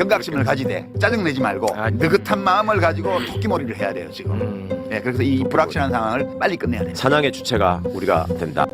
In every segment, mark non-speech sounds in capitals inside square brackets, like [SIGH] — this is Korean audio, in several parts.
경각심을 가지되 짜증내지 말고 아, 느긋한 마음을 가지고 토끼몰이를 해야 돼요 지금. 음. 네, 그래서 이 불확실한 상황을 빨리 끝내야 돼요. 사냥의 주체가 우리가 된다.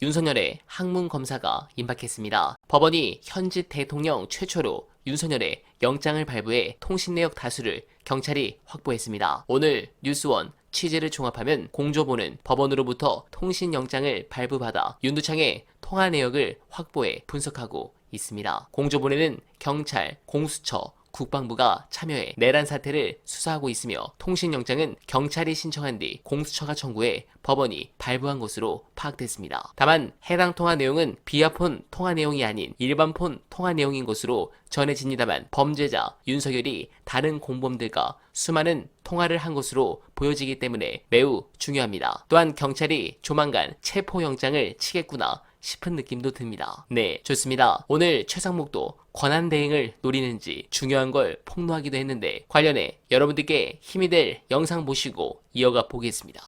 윤석열의 학문 검사가 임박했습니다. 법원이 현직 대통령 최초로 윤석열의 영장을 발부해 통신 내역 다수를 경찰이 확보했습니다. 오늘 뉴스원 취재를 종합하면 공조보는 법원으로부터 통신 영장을 발부받아 윤두창의 통화 내역을 확보해 분석하고 있습니다. 공조본에는 경찰, 공수처, 국방부가 참여해 내란 사태를 수사하고 있으며 통신영장은 경찰이 신청한 뒤 공수처가 청구해 법원이 발부한 것으로 파악됐습니다. 다만 해당 통화 내용은 비아폰 통화 내용이 아닌 일반 폰 통화 내용인 것으로 전해집니다만 범죄자 윤석열이 다른 공범들과 수많은 통화를 한 것으로 보여지기 때문에 매우 중요합니다. 또한 경찰이 조만간 체포영장을 치겠구나 싶은 느낌도 듭니다. 네, 좋습니다. 오늘 최 상목도 권한 대행을 노리는지 중요한 걸 폭로하기도 했는데 관련해 여러분들께 힘이 될 영상 보시고 이어가 보겠습니다.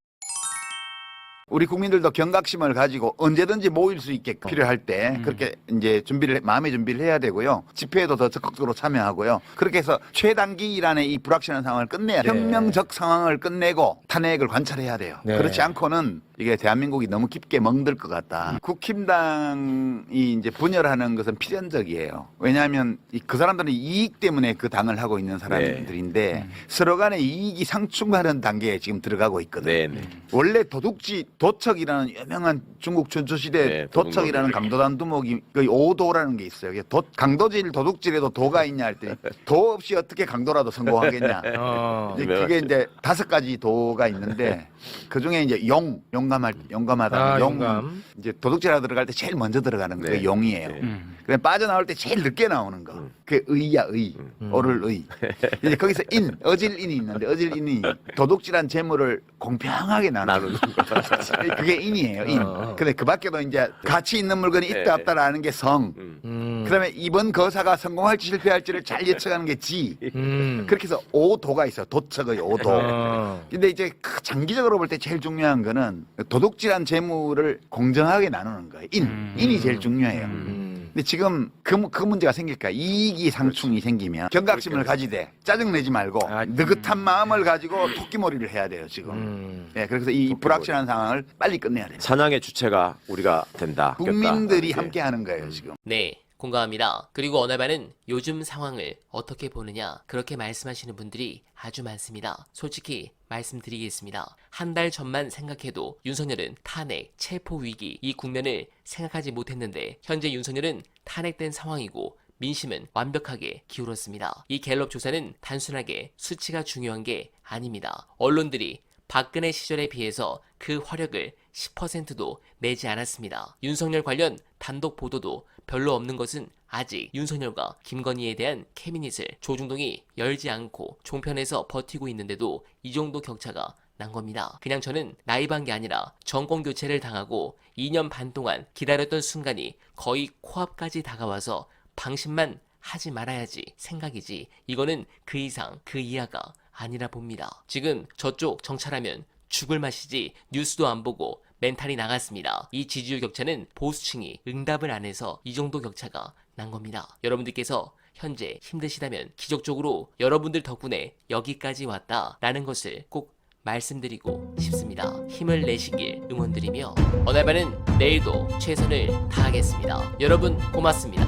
우리 국민들도 경각심을 가지고 언제든지 모일 수 있게 필요할 때 그렇게 이제 준비를 마음의 준비를 해야 되고요. 집회에도 더 적극적으로 참여하고요. 그렇게 해서 최단기 일안의 이 불확실한 상황을 끝내야 돼요. 혁명적 상황을 끝내고 탄핵을 관찰해야 돼요. 네. 그렇지 않고는 이게 대한민국이 너무 깊게 멍들 것 같다. 국힘당이 이제 분열하는 것은 필연적이에요. 왜냐하면 이- 그 사람들은 이익 때문에 그 당을 하고 있는 사람들인데 서로 간에 이익이 상충하는 단계에 지금 들어가고 있거든요. 네, 네. 원래 도둑지 도척이라는 유명한 중국 전초시대 네, 도척이라는 도둑놈들. 강도단 두목이 그 오도라는 게 있어요. 이게 도, 강도질 도둑질에도 도가 있냐 할 때 도 없이 어떻게 강도라도 성공하겠냐. [LAUGHS] 어. 이제 그게 이제 다섯 가지 도가 있는데 그 중에 이제 용 용감할 용감하다. 아, 용 용감. 이제 도둑질하러 들어갈 때 제일 먼저 들어가는 게 네. 용이에요. 네. 음. 그래 빠져나올 때 제일 늦게 나오는 거. 그게 의야 의. 음. 오를 의. [LAUGHS] 이제 거기서 인 어질인이 있는데 어질인이 도둑질한 재물을 공평하게 나누는 거. [LAUGHS] 그게 인이에요. 인. 어. 근데 그 밖에도 이제 가치 있는 물건이 있다 네. 없다라는 게 성. 음. 음. 그다음에 이번 거사가 성공할지 실패할지를 잘 예측하는 게 지. 음. 그렇게 해서 오도가 있어요. 도척의 오도. 어. 근데 이제 그 장기적으로 볼 때 제일 중요한 거는 도둑질한 재물을 공정하게 나누는 거예요. 인. 음. 인이 제일 중요해요. 음. 근데 지금 그, 그 문제가 생길까? 이익이 상충이 생기면 경각심을 가지되 짜증내지 말고 아, 느긋한 마음을 가지고 토끼몰이를 해야 돼요, 지금. 음. 예, 그래서 이 불확실한 상황을 빨리 끝내야 돼요. 사냥의 주체가 우리가 된다. 국민들이 예. 함께 하는 거예요, 지금. 네, 공감합니다. 그리고 언어반은 요즘 상황을 어떻게 보느냐 그렇게 말씀하시는 분들이 아주 많습니다. 솔직히 말씀드리겠습니다. 한 달 전만 생각해도 윤석열은 탄핵, 체포 위기 이 국면을 생각하지 못했는데 현재 윤석열은 탄핵된 상황이고 민심은 완벽하게 기울었습니다. 이 갤럽 조사는 단순하게 수치가 중요한 게 아닙니다. 언론들이 박근혜 시절에 비해서 그 화력을 10%도 내지 않았습니다. 윤석열 관련 단독 보도도 별로 없는 것은 아직 윤석열과 김건희에 대한 캐비닛을 조중동이 열지 않고 종편에서 버티고 있는데도 이 정도 격차가 난 겁니다. 그냥 저는 나이반 게 아니라 정권 교체를 당하고 2년 반 동안 기다렸던 순간이 거의 코앞까지 다가와서 방심만 하지 말아야지 생각이지 이거는 그 이상 그 이하가 아니라 봅니다. 지금 저쪽 정찰하면 죽을 맛이지 뉴스도 안 보고 멘탈이 나갔습니다. 이 지지율 격차는 보수층이 응답을 안 해서 이 정도 격차가 난 겁니다. 여러분들께서 현재 힘드시다면 기적적으로 여러분들 덕분에 여기까지 왔다라는 것을 꼭 말씀드리고 싶습니다. 힘을 내시길 응원드리며 어날바는 내일도 최선을 다하겠습니다. 여러분 고맙습니다.